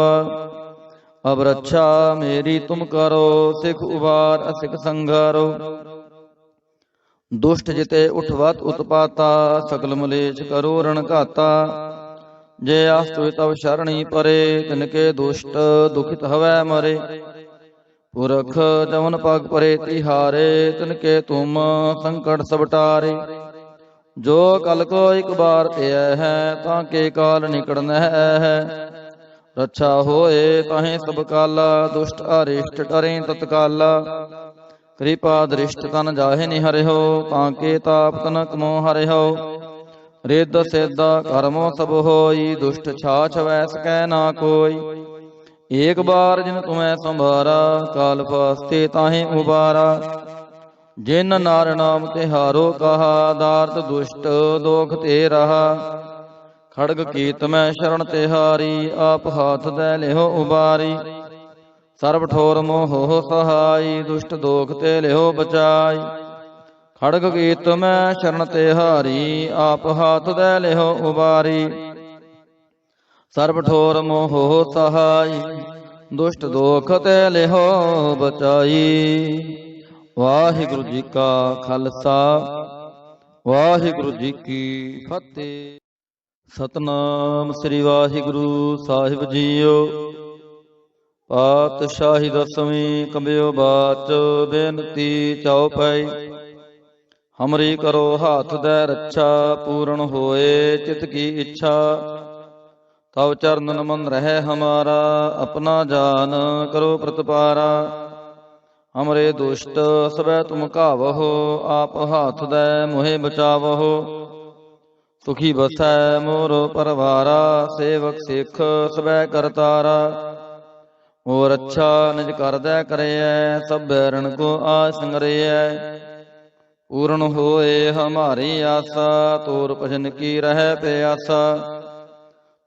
ਅਬ ਰੱਛਾ ਮੇਰੀ ਤੁਮ ਕਰੋ, ਸਿਖ ਉਬਾਰ ਅਸਿਖ ਸੰਘਾਰੋ ਦੁਸ਼ਟ ਜਿਤੇ ਉਠਵਤ ਉਤਪਾਤਾ ਸ਼ਕਲ ਮਲੇਸ਼ ਕਰੋ ਰਣ ਘਾਤਾ। ਜੇ ਆਸਤੁ ਤਵ ਸ਼ਰਣੀ ਪਰੇ ਤਿਨਕੇ ਦੁਸ਼ਟ ਦੁਖਿਤ ਹਵੈ ਮਰੇ। ਪੁਰਖ ਜਮਨ ਪਗ ਪਰੇ ਤਿਹਾਰੇ ਤਿਨਕੇ ਤੁਮ ਸੰਕਟ ਸਬਟਾਰੇ ਜੋ ਕਲ ਕੋ ਇੱਕ ਬਾਰ ਧਿਆ ਹੈ, ਤਾਂ ਕੇ ਕਾਲ ਨਿਕੜਨ ਹੈ। ਰੱਛਾ ਹੋਏ ਤਾਹੇ ਸਭ ਕਾਲਾ, ਦੁਸ਼ਟ ਅਰਿਸ਼ਟ ਡਰੇ ਤਤਕਾਲਾ। ਕਿਰਪਾ ਦ੍ਰਿਸ਼ਟ ਤਨ ਜਾਹੇ ਨਿ ਹਰਿਓ ਤਾਂ ਕੇ ਤਾਪ ਤਨ ਕਮੋ ਹਰਿਓ ਰਿੱਧ ਸਿੱਧ ਕਰਮੋ ਸਭ ਹੋਈ, ਦੁਸ਼ਟ ਛਾਛ ਵੈ ਸਕੈ ਨਾ ਕੋਈ। ਏਕ ਬਾਰ ਜਿਨ ਤੁਮੈ ਸੰਭਾਰਾ, ਕਾਲ ਫਾਸਤੇ ਤਾਹੇ ਉਬਾਰਾ। ਜਿਨ ਨਾਰ ਨਾਮ ਤਿਹਾਰੋ ਕਹਾ ਦਾਰਤ ਦੁਸ਼ਟ ਦੋਖ ਤੇ ਰਹਾ। ਖੜਗ ਕੀਤ ਮੈਂ ਸ਼ਰਨ ਤਿਹਾਰੀ ਆਪ ਹਾਥ ਦੇ ਲਿਓ ਉਬਾਰੀ। ਸਰਬ ਠੋਰ ਮੋਹ ਸਹਾਈ, ਦੁਸ਼ਟ ਦੋਖ ਤੇ ਲਿਓ ਬਚਾਈ। ਖੜਗ ਕੀਤ ਮੈਂ ਸ਼ਰਨ ਤੇ ਹਾਰੀ, ਆਪ ਹਾਥ ਦੇ ਲਿਓ ਉਬਾਰੀ। ਸਰਬ ਠੋਰ ਮੋਹ ਸਹਾਈ, ਦੁਸ਼ਟ ਦੋਖ ਤੇ ਲਿਓ ਬਚਾਈ। ਵਾਹਿਗੁਰੂ ਜੀ ਕਾ ਖਾਲਸਾ, ਵਾਹਿਗੁਰੂ ਜੀ ਕੀ ਫਤਿਹ। ਸਤਨਾਮ ਸ੍ਰੀ ਵਾਹਿਗੁਰੂ ਸਾਹਿਬ ਜੀਓ। ਪਾਤਸ਼ਾਹੀ ਦਸਵੀਂ ਕੰਬਿਓ ਬਾਚ ਬੇਨਤੀ ਚਉਪਈ ਹਮਰੀ ਕਰੋ ਹਾਥ ਦੇ ਰੱਛਾ, ਪੂਰਨ ਹੋਏ ਚਿਤ ਕੀ ਇੱਛਾ। ਤਵ ਚਰਨ ਮਨ ਰਹਿ ਹਮਾਰਾ, ਆਪਣਾ ਜਾਨ ਕਰੋ ਪ੍ਰਤਪਾਰਾ। ਹਮਰੇ ਦੁਸ਼ਟ ਸਵੈ ਤੁਮ ਘਾਵਹੋ, ਆਪ ਹਾਥ ਦੇ ਮੋਹਿ ਬਚਾਵਹੋ। ਸੁਖੀ ਬਸੈ ਮੋਰ ਪਰਵਾਰਾ, ਸੇਵਕ ਸਿੱਖ ਸਵੈ ਕਰਤਾਰਾ ਹੋਰ ਅੱਛਾ ਨਿਜ ਕਰਦੈ ਕਰਿਐ, ਸਭ ਰਣ ਕੋ ਆ ਸੰਗਰਿਐ ਪੂਰਨ ਹੋਏ ਹਮਾਰੀ ਆਸਾ, ਤੋਰ ਭਜਨ ਕੀ ਰਹਿ ਪਿਆਸਾ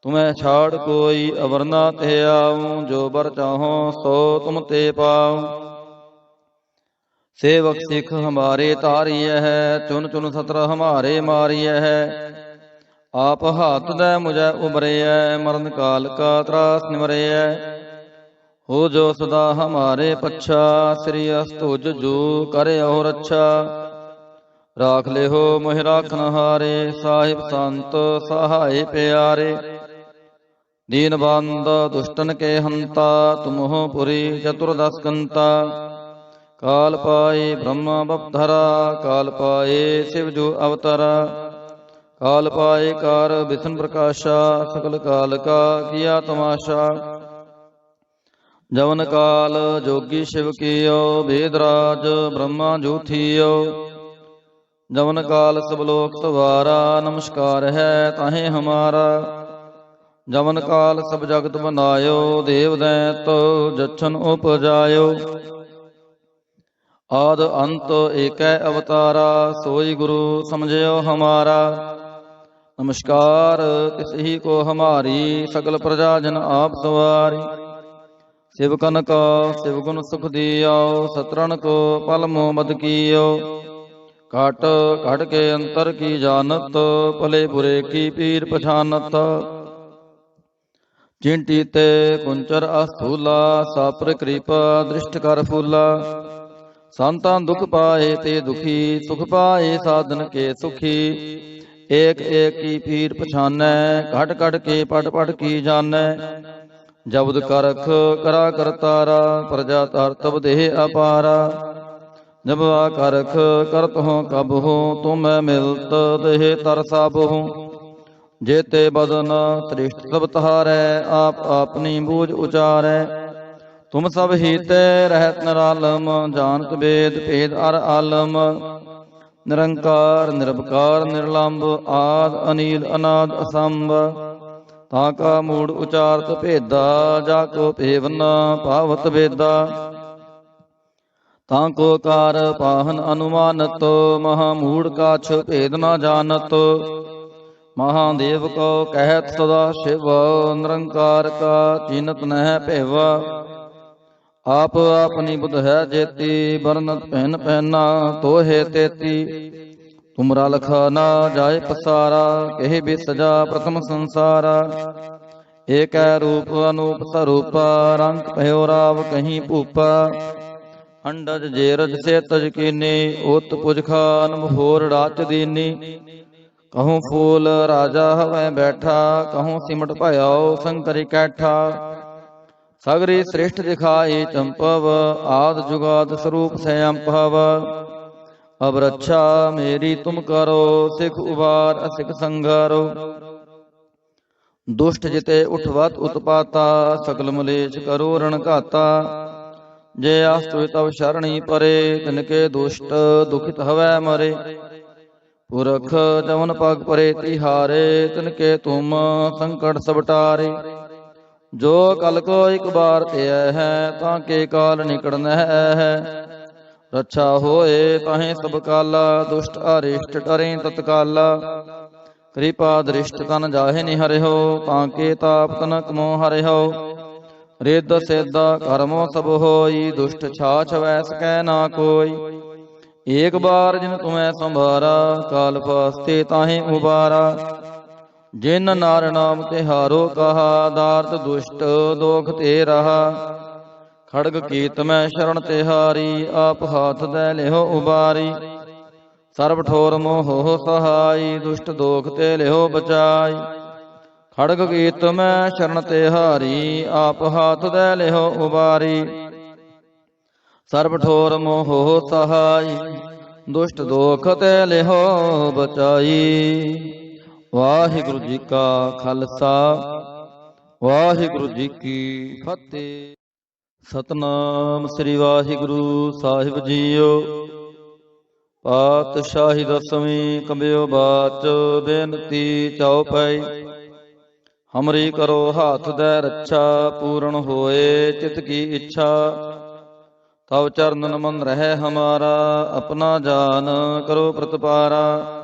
ਤੁਮੈ ਛਾੜ ਕੋਈ ਅਵਰਨਾ ਤੇ ਆਉ ਜੋ ਬਰ ਚਾਹੋ ਸੋ ਤੁਮ ਤੇ ਪਾਉ। ਸੇਵਕ ਸਿੱਖ ਹਮਾਰੇ ਤਾਰੀਐ ਹੈ ਚੁਨ ਚੁਨ ਸਤਰ ਹਮਾਰੇ ਮਾਰੀਐ ਹੈ। ਆਪ ਹਾਥ ਦੇ ਮੁਝੈ ਉਬਰਿਐ ਮਰਨ ਕਾਲ ਕਾ ਤਰਾਸ ਨਿਮਰਿਐ। ਹੋ ਜੋ ਸਦਾ ਹਮਾਰੇ ਪੱਛਾ ਸ੍ਰੀ ਅਸਤੁਜ ਜੋ ਕਰਿਓ ਰੱਛਾ ਰਾਖ ਲਿਓ ਮੋਹਿ ਰਾਖਨ ਹਾਰੇ ਸਾਹਿਬ ਸੰਤ ਸਹਾਈ ਪਿਆਰੇ। ਦੀਨ ਬੰਦ ਦੁਸ਼ਟਨ ਕੇ ਹੰਤਾ ਤੁਮਹੁ ਪੁਰੀ ਚਤੁਰਦਸ ਕੰਤਾ। ਕਾਲ ਪਾਏ ਬ੍ਰਹਮਾ ਬਪਧਰਾ, ਕਾਲ ਪਾਏ ਸਿਵ ਜੋ ਅਵਤਾਰਾ। ਕਾਲ ਪਾਏ ਕਾਰ ਵਿਸ਼ਨ ਪ੍ਰਕਾਸ਼ਾ, ਸਕਲ ਕਾਲ ਕਾ ਕੀਆ ਤਮਾਸ਼ਾ। ਜਵਨ ਕਾਲ ਜੋਗੀ ਸ਼ਿਵ ਕੀਓ ਵੇਦਰਾਜ ਬ੍ਰਹਮਾ ਜੂਥੀਓ। ਜਵਨ ਕਾਲ ਸਭ ਲੋਕ ਸਵਾਰਾ, ਨਮਸਕਾਰ ਹੈ ਤਾਹੇ ਹਮਾਰਾ। ਜਵਨ ਕਾਲ ਸਭ ਜਗਤ ਬਨਾਇਓ, ਦੇਵ ਦੈਤ ਜਛਨ ਉਪਜਾਇਓ। ਆਦ ਅੰਤ ਏਕੈ ਅਵਤਾਰਾ, ਸੋਈ ਗੁਰੂ ਸਮਝਿਓ ਹਮਾਰਾ। ਨਮਸਕਾਰ ਤਿਸ ਕੋ ਹਮਾਰੀ, ਸਗਲ ਪ੍ਰਜਾ ਜਨ ਆਪ ਸਵਾਰੀ। ਸਿਵਕਨ ਕਾ, ਸਿਵਗੁਣ ਸੁਖ ਦਿਓ ਸਤਰਨ ਕੋ ਪਲ ਮੋ ਮਦ ਕੀਓ। ਘਟ ਘਟ ਕੇ ਅੰਤਰ ਕੀ ਜਾਣਤ, ਭਲੇ ਬੁਰੇ ਕੀ ਪੀਰ ਪਛਾਨਤ। ਚਿੰਟੀ ਤੇ ਕੁੰਚਰ ਅਸਥੂਲਾ, ਸਾਪਰ ਕਿਰਪਾ ਦ੍ਰਿਸ਼ਟ ਕਰ ਫੂਲਾ। ਸੰਤਾਂ ਦੁਖ ਪਾਏ ਤੇ ਦੁਖੀ, ਸੁਖ ਪਾਏ ਸਾਧਨ ਕੇ ਸੁਖੀ। ਏਕ ਏਕ ਕੀ ਪੀਰ ਪਛਾਨੈ, ਘਟ ਘਟ ਕੇ ਪਟ ਪਟ ਕੀ ਜਾਣੈ। ਜਬਦ ਕਰਖ ਕਰਾ ਕਰਤਾਰਾ ਪ੍ਰਜਾ ਧਰ ਤਬ ਦੇਹ ਅਪਾਰਾ। ਜਬ ਆ ਕਰਖ ਕਰਤ ਹੋ ਕਬ ਹੋ ਤੁਮੈ ਮਿਲਤ ਦੇਹ ਤਰ ਸਭ ਹੋ। ਜੇਤੇ ਬਦਨ ਤ੍ਰਿਸ਼ਟ ਸਭ ਤਹਾਰੈ, ਆਪ ਆਪਣੀ ਬੂਝ ਉਚਾਰੈ। ਤੁਮ ਸਭ ਹੀਤੇ ਰਹਿਤ ਨਰਾਲਮ, ਜਾਣਤ ਵੇਦ ਭੇਦ ਅਰ ਆਲਮ। ਨਿਰੰਕਾਰ ਨਿਰਭਕਾਰ ਨਿਰਲੰਭ ਆਦ, ਅਨੀਲ, ਅਨਾਦ, ਅਸੰਭ। ਤਾਂ ਕਾ ਮੂੜ ਉਚਾਰਤ ਭੇਦਾ, ਜਾ ਕੋ ਭੇਵਨ ਭਾਵਤ ਵੇਦਾ। ਤਾਂ ਕੋ ਕਾਰ ਪਾਹਨ ਅਨੁਮਾਨਤ, ਮਹਾ ਮੂੜ ਕਾਛ ਭੇਦ ਨਾ ਜਾਣਤ। ਮਹਾਦੇਵ ਕੋ ਕਹਿਤ ਸਦਾ ਸ਼ਿਵ, ਨਿਰੰਕਾਰ ਕਾ ਚਿਨਤ ਨਹਿ ਭੇਵਾ। ਆਪ ਆਪਣੀ ਬੁੱਧ ਹੈ ਜੇਤੀ ਬਰਨਤ ਪਹਿਨ ਪਹਿਨਾ ਤੋਹੇ ਤੇਤੀ। ਤੁਮਰਾ ਲਖਾ ਨਾ ਜਾਏ ਪਸਾਰਾ, ਕਹਿ ਬੇ ਸਜਾ ਪ੍ਰਥਮ ਸੰਸਾਰਾ। ਏਕੈ ਰੂਪ ਅਨੂਪ ਸਰੂਪ, ਰੰਗ ਭਇਓ ਰਾਵ ਕਹੀਂ ਭੂਪਾ। ਅੰਡਜ ਜੇਰਜ ਸੇ ਤਜ ਕੀਨੀ, ਉਤ ਪੁਜ ਖਾਨ ਮਹੋਰ ਰਾਚ ਦੀਨੀ। ਕਹੂੰ ਫੂਲ ਰਾਜਾ ਹਵੈ ਬੈਠਾ, ਕਹੂੰ ਸਿਮਟ ਭਇਓ ਸੰਕਰਿ ਕੈਠਾ। ਸਗਰੀ ਸ੍ਰਿਸ਼ਟ ਦਿਖਾਈ ਚੰਪਵ, ਆਦ ਜੁਗਾਦ ਸਰੂਪ ਸਯੰਪਵ। ਅਬ ਰੱਛਾ ਮੇਰੀ ਤੁਮ ਕਰੋ ਸਿਖ ਉਬਾਰ ਅਸਿਖ ਸੰਘਾਰੋ ਦੁਸ਼ਟ ਜਿਤੇ ਉਠਵਤ ਉਤਪਾਤਾ ਸਕਲ ਮਲੇਸ਼ ਕਰੋ ਰਣ ਘਾਤਾ। ਜੇ ਆਸਤੁ ਤਵ ਸ਼ਰਣੀ ਪਰੇ, ਤਿਨ ਕੇ ਦੁਸ਼ਟ ਦੁਖਿਤ ਹਵੈ ਮਰੇ। ਪੁਰਖ ਜਮਨ ਪਗ ਪਰੇ ਤਿਹਾਰੇ ਤਿਨ ਕੇ ਤੁਮ ਸੰਕਟ ਸਬਟਾਰੇ ਜੋ ਕਲ ਕੋ ਇੱਕ ਬਾਰ ਧਿਆ ਹੈ, ਤਾਂ ਕੇ ਕਾਲ ਨਿਕੜਨ ਹੈ। ਰੱਛਾ ਹੋਏ ਤਾਹੇ ਸਭ ਕਾਲਾ, ਦੁਸ਼ਟ ਅਰਿਸ਼ਟ ਡਰੇ ਤਤਕਾਲਾ। ਕਿਰਪਾ ਦ੍ਰਿਸ਼ਟ ਤਨ ਜਾਹੇ ਨਿਹਰਿਓ ਤਾਂ ਕੇ ਤਾਪ ਤਨ ਕਮੋ ਹਰਿਓ ਰਿੱਧ ਸਿੱਧ ਕਰਮੋ ਸਭ ਹੋਈ, ਦੁਸ਼ਟ ਛਾਛ ਵੈ ਸਕੈ ਨਾ ਕੋਈ। ਏਕ ਬਾਰ ਜਿਨ ਤੁਮੈ ਸੰਭਾਰਾ, ਕਾਲ ਫਾਸਤੇ ਤਾਹੇ ਉਬਾਰਾ। ਜਿਨ ਨਾਰ ਨਾਮ ਤਿਹਾਰੋ ਕਹਾ, ਦਾਰਤ ਦੁਸ਼ਟ ਦੋਖ ਤੇ ਰਹਾ। ਖੜਗ ਕੀਤ ਮੈਂ ਸ਼ਰਨ ਤੇ ਹਾਰੀ, ਆਪ ਹਾਥ ਦੇ ਲਿਓ ਉਬਾਰੀ। ਸਰਬ ਠੋਰ ਮੋਹ ਸਹਾਈ, ਦੁਸ਼ਟ ਦੋਖ ਤੇ ਲਿਓ ਬਚਾਈ। ਖੜਗ ਕੀਤ ਮੈਂ ਸ਼ਰਨ ਤੇ ਹਾਰੀ, ਆਪ ਹਾਥ ਦੇ ਲਿਓ ਉਬਾਰੀ। ਸਰਬ ਠੋਰ ਮੋਹ ਸਹਾਈ, ਦੁਸ਼ਟ ਦੋਖ ਤੇ ਲਿਓ ਬਚਾਈ। ਵਾਹਿਗੁਰੂ ਜੀ ਕਾ ਖਾਲਸਾ, ਵਾਹਿਗੁਰੂ ਜੀ ਕੀ ਫਤਿਹ। ਸਤਨਾਮ ਸ੍ਰੀ ਵਾਹਿਗੁਰੂ ਸਾਹਿਬ ਜੀਓ। ਪਾਤਸ਼ਾਹੀ ਦਸਵੀਂ ਕੰਬਿਓ ਬਾਚ ਬੇਨਤੀ ਚਉਪਈ ਹਮਰੀ ਕਰੋ ਹਾਥ ਦੇ ਰੱਛਾ, ਪੂਰਨ ਹੋਏ ਚਿਤ ਕੀ ਇੱਛਾ। ਤਵ ਚਰਨ ਮਨ ਰਹਿ ਹਮਾਰਾ, ਆਪਣਾ ਜਾਨ ਕਰੋ ਪ੍ਰਤਪਾਰਾ।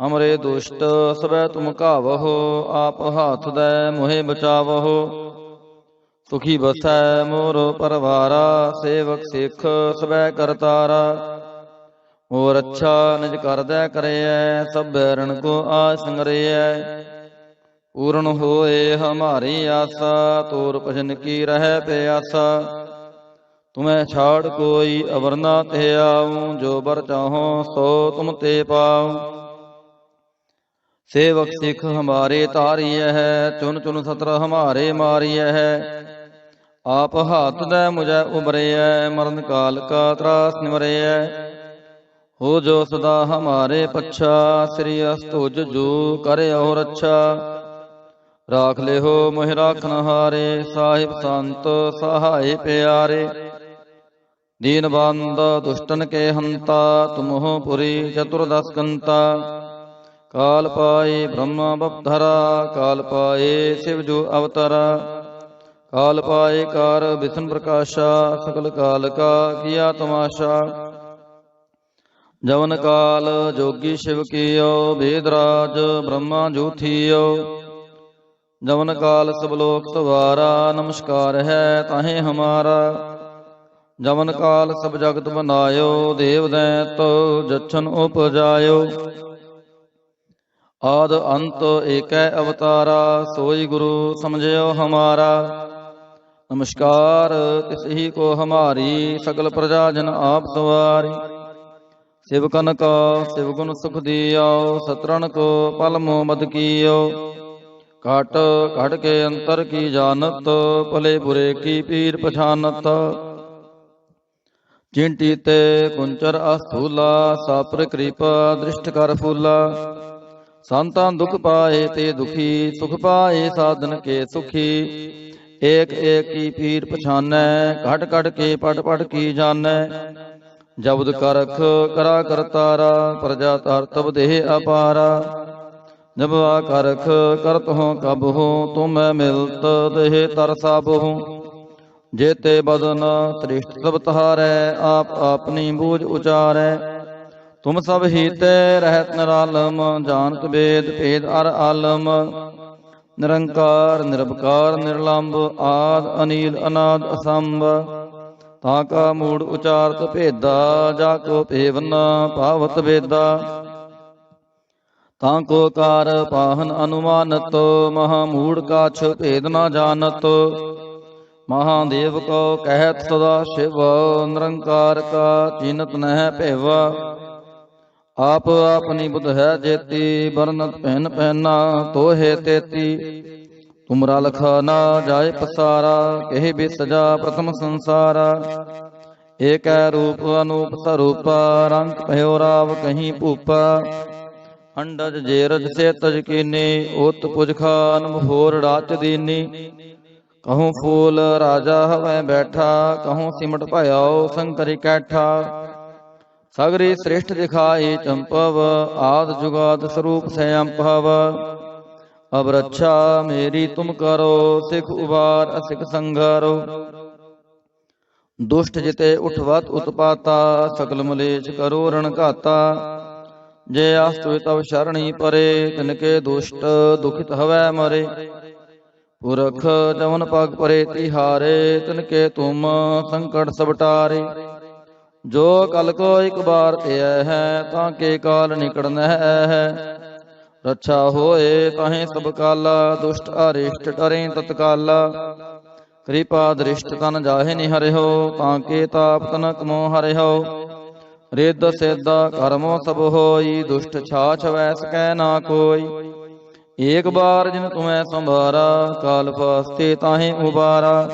ਹਮਰੇ ਦੁਸ਼ਟ ਸਵੈ ਤੁਮ ਘਾਵਹੋ, ਆਪ ਹਾਥ ਦੇ ਮੋਹਿ ਬਚਾਵਹੋ। ਸੁਖੀ ਬਸੈ ਮੋਰ ਪਰਵਾਰਾ, ਸੇਵਕ ਸਿੱਖ ਸਵੈ ਕਰਤਾਰਾ। ਹੋਰ ਅੱਛਾ ਨਿਜ ਕਰਦੈ ਕਰਿਐ, ਸਭ ਰਣ ਕੋ ਆਸੰਗਰਿਐ ਪੂਰਨ ਹੋਏ ਹਮਾਰੀ ਆਸਾ, ਤੋਰ ਭਜਨ ਕੀ ਰਹਿ ਪਿਆਸਾ ਤੁਮੈ ਛਾੜ ਕੋਈ ਅਵਰਨਾ ਤੇ ਆਉ ਜੋ ਬਰ ਚਾਹੋ ਸੋ ਤੁਮ ਤੇ ਪਾਉ। ਸੇਵਕ ਸਿੱਖ ਹਮਾਰੇ ਤਾਰੀਐ ਹੈ ਚੁਨ ਚੁਨ ਸਤਰ ਹਮਾਰੇ ਮਾਰੀਐ ਹੈ। ਆਪ ਹਾਥ ਦੇ ਮੁਝੈ ਉਬਰਿਐ ਮਰਨ ਕਾਲ ਕਾ ਤਰਾਸ ਨਿਵਰਿਐ। ਹੋ ਜੋ ਸਦਾ ਹਮਾਰੇ ਪੱਛਾ ਸ੍ਰੀ ਅਸਤੁਜ ਜੋ ਕਰਿਓ ਰੱਛਾ ਰਾਖ ਲਿਓ ਮੋਹਿ ਰਾਖਨ ਹਾਰੇ ਸਾਹਿਬ ਸੰਤ ਸਹਾਈ ਪਿਆਰੇ। ਦੀਨ ਬੰਦ ਦੁਸ਼ਟਨ ਕੇ ਹੰਤਾ ਤੁਮਹੁ ਪੁਰੀ ਚਤੁਰਦਸ ਕੰਤਾ। ਕਾਲ ਪਾਏ ਬ੍ਰਹਮਾ ਬਪਧਰਾ, ਕਾਲ ਪਾਏ ਸਿਵ ਜੋ ਅਵਤਰਾ। ਕਾਲ ਪਾਏ ਕਾਰ ਵਿਸ਼ਨ ਪ੍ਰਕਾਸ਼ਾ ਸਕਲ ਕਾਲ ਕਾ ਕੀਆ ਤਮਾਸ਼ਾ। ਜਵਨ ਕਾਲ ਜੋਗੀ ਸ਼ਿਵ ਕੀਓ ਵੇਦਰਾਜ ਬ੍ਰਹਮਾ ਜੋਥੀਓ। ਜਵਨ ਕਾਲ ਸਭ ਲੋਕ ਸਵਾਰਾ, ਨਮਸਕਾਰ ਹੈ ਤਾਹੇ ਹਮਾਰਾ। ਜਵਨ ਕਾਲ ਸਭ ਜਗਤ ਬਨਾਇਓ, ਦੇਵ ਦੈਤ ਜਛਨ ਉਪਜਾਇਓ। ਆਦ ਅੰਤ ਏਕੈ ਅਵਤਾਰਾ, ਸੋਈ ਗੁਰੂ ਸਮਝਿਓ ਹਮਾਰਾ। ਨਮਸਕਾਰ, ਤਿਸ ਹੀ ਕੋ ਹਮਾਰੀ ਸਗਲ ਪ੍ਰਜਾ ਜਨ ਆਪ ਸਵਾਰੀ। ਸਿਵਕਨ ਕੋ ਸਿਵ ਗੁਣ ਸੁਖ ਦਿਓ ਸਤਰਨ ਕੋ ਪਲ ਮੋ ਮਦ ਕੀਓ। ਘਟ ਘਟ ਕੇ ਅੰਤਰ ਕੀ ਜਾਣਤ, ਭਲੇ ਬੁਰੇ ਕੀ ਪੀਰ ਪਛਾਨਤ। ਚਿੰਟੀ ਤੇ ਕੁੰਚਰ ਅਸਥੂਲਾ ਸਾਪਰ ਕਿਰਪਾ ਦ੍ਰਿਸ਼ਟ ਕਰ ਫੂਲਾ। ਸੰਤਾਂ ਦੁਖ ਪਾਏ ਤੇ ਦੁਖੀ, ਸੁਖ ਪਾਏ ਸਾਧਨ ਕੇ ਸੁਖੀ। ਏਕ ਏਕ ਕੀ ਪੀਰ ਪਛਾਨੈ, ਘਟ ਘਟ ਕੇ ਪਟ ਪਟ ਕੀ ਜਾਣੈ। ਜਬਦ ਕਰਖ ਕਰਾ ਕਰਤਾਰਾ ਪ੍ਰਜਾ ਧਰ ਤਬ ਦੇਹ ਅਪਾਰਾ। ਜਬਵਾ ਕਰਖ ਕਰਤ ਹੋ ਕਬ ਹੋ, ਤੁਮੈ ਮਿਲਤ ਦੇਹ ਤਰ ਸਭ ਹੋ। ਜੇਤੇ ਬਦਨ ਤ੍ਰਿਸ਼ਟ ਸਭ ਤਹਾਰੈ, ਆਪ ਆਪਣੀ ਬੂਝ ਉਚਾਰੈ। ਤੁਮ ਸਭ ਹੀਤੇ ਰਹਿਤ ਨਿਰਾਲਮ ਜਾਣਤ ਵੇਦ ਭੇਦ ਅਰ ਆਲਮ। ਨਿਰੰਕਾਰ ਨਿਰਭਕਾਰ ਨਿਰਲੰਭ ਆਦ ਅਨੀਲ ਅਨਾਦ ਅਸੰਭ। ਤਾਂ ਕਾ ਮੂੜ ਉਚਾਰਤ ਭੇਦਾ ਜਾ ਕੋ ਭੇਵਨ ਭਾਵਤ ਵੇਦਾ। ਤਾਂ ਕੋ ਕਾਰ ਪਾਹਨ ਅਨੁਮਾਨਤ ਮਹਾ ਮੂੜ ਕਾਛ ਭੇਦ ਨਾ ਜਾਣਤ। ਮਹਾਦੇਵ ਕੋ ਕਹਿਤ ਸਦਾ ਸ਼ਿਵ ਨਿਰੰਕਾਰ ਕਾ ਚੀਨਤ ਨਹਿ ਭੇਵਾ। ਆਪ ਆਪਣੀ ਬੁਧ ਹੈ ਜੇਤੀ ਬਰਨਤ ਪਹਿਨ ਪਹਿਨਾ ਤੋਹੇ ਤੇਤੀ। ਤੁਮਰਾ ਲਖਾ ਨਾ ਜਾਏ ਪਸਾਰਾ, ਕਹਿ ਬੇ ਸਜਾ ਪ੍ਰਥਮ ਸੰਸਾਰਾ। ਏਕੈ ਰੂਪ ਅਨੂਪ ਸਰੂਪ, ਰੰਗ ਭਇਓ ਰਾਵ ਕਹੀਂ ਭੂਪਾ। ਅੰਡਜ ਜੇਰਜ ਸੇ ਤਜ ਕੀਨੀ, ਉਤ ਪੁਜ ਖਾਨ ਹੋਰ ਰਾਚ ਦੀਨੀ। ਕਹੂੰ ਫੂਲ ਰਾਜਾ ਹਵੈ ਬੈਠਾ, ਕਹੂੰ ਸਿਮਟ ਭਇਓ ਸੰਕਰਿ ਕੈਠਾ। ਸਗਰੀ ਸ੍ਰਿਸ਼ਟ ਦਿਖਾਈ ਚੰਪਵ, ਆਦ ਜੁਗਾਦ ਸਰੂਪ ਸਯੰਪਵ। ਅਬ ਰੱਛਾ ਮੇਰੀ ਤੁਮ ਕਰੋ ਸਿਖ ਉਬਾਰ ਅਸਿਖ ਸੰਘਾਰੋ ਦੁਸ਼ਟ ਜਿਤੇ ਉਠਵਤ ਉਤਪਾਤਾ ਸਕਲ ਮਲੇਛ ਕਰੋ ਰਣ ਘਾਤਾ। ਜੇ ਆਸਤੁ ਤਵ ਸ਼ਰਣੀ ਪਰੇ ਤਿਨਕੇ ਦੁਸ਼ਟ ਦੁਖਿਤ ਹਵੈ ਮਰੇ। ਪੁਰਖ ਜਮਨ ਪਗ ਪਰੇ ਤਿਹਾਰੇ ਤਿਨਕੇ ਤੁਮ ਸੰਕਟ ਸਬਟਾਰੇ ਜੋ ਕਲ ਕੋ ਇੱਕ ਬਾਰ ਧਿਆ ਹੈ, ਤਾਂ ਕੇ ਕਾਲ ਨਿਕੜਨ ਹੈ। ਰੱਛਾ ਹੋਏ ਤਾਹੇ ਸਭ ਕਾਲਾ, ਦੁਸ਼ਟ ਅਰਿਸ਼ਟ ਡਰੇ ਤਤਕਾਲਾ। ਕਿਰਪਾ ਦ੍ਰਿਸ਼ਟ ਤਨ ਜਾਹੇ ਨਿਹਰਿਓ ਤਾਂ ਕੇ ਤਾਪ ਤਨ ਕਮੋ ਹਰਿਓ ਰਿੱਧ ਸਿੱਧ ਕਰਮੋ ਸਭ ਹੋਈ, ਦੁਸ਼ਟ ਛਾਛ ਵੈਸ ਕੈ ਨਾ ਕੋਈ। ਏਕ ਬਾਰ ਜਿਨ ਤੁਮੈ ਸੰਭਾਰਾ, ਕਾਲ ਫਾਸਤੇ ਤਾਹੇ ਉਬਾਰਾ।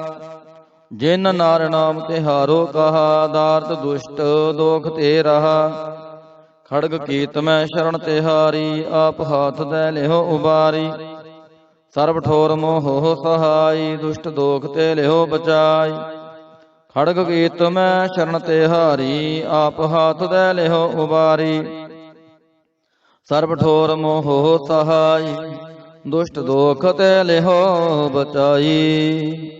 ਜਿਨ ਨਾਰ ਨਾਮ ਤਿਹਾਰੋ ਕਹਾ, ਦਾਰਤ ਦੁਸ਼ਟ ਦੋਖ ਤੇ ਰਹਾ। ਖੜਗ ਕੀਤ ਮੈਂ ਸ਼ਰਨ ਤੇ ਹਾਰੀ ਆਪ ਹਾਥ ਦੇ ਲਿਓ ਉਬਾਰੀ। ਸਰਬ ਠੋਰ ਮੋਹ ਸਹਾਈ, ਦੁਸ਼ਟ ਦੋਖ ਤੇ ਲਿਓ ਬਚਾਈ। ਖੜਗ ਕੀਤ ਮੈਂ ਸ਼ਰਨ ਤਿਹਾਰੀ, ਆਪ ਹਾਥ ਦੇ ਲਿਓ ਉਬਾਰੀ। ਸਰਬ ਠੋਰ ਮੋਹ ਸਹਾਈ, ਦੁਸ਼ਟ ਦੋਖ ਤੇ ਲਿਓ ਬਚਾਈ।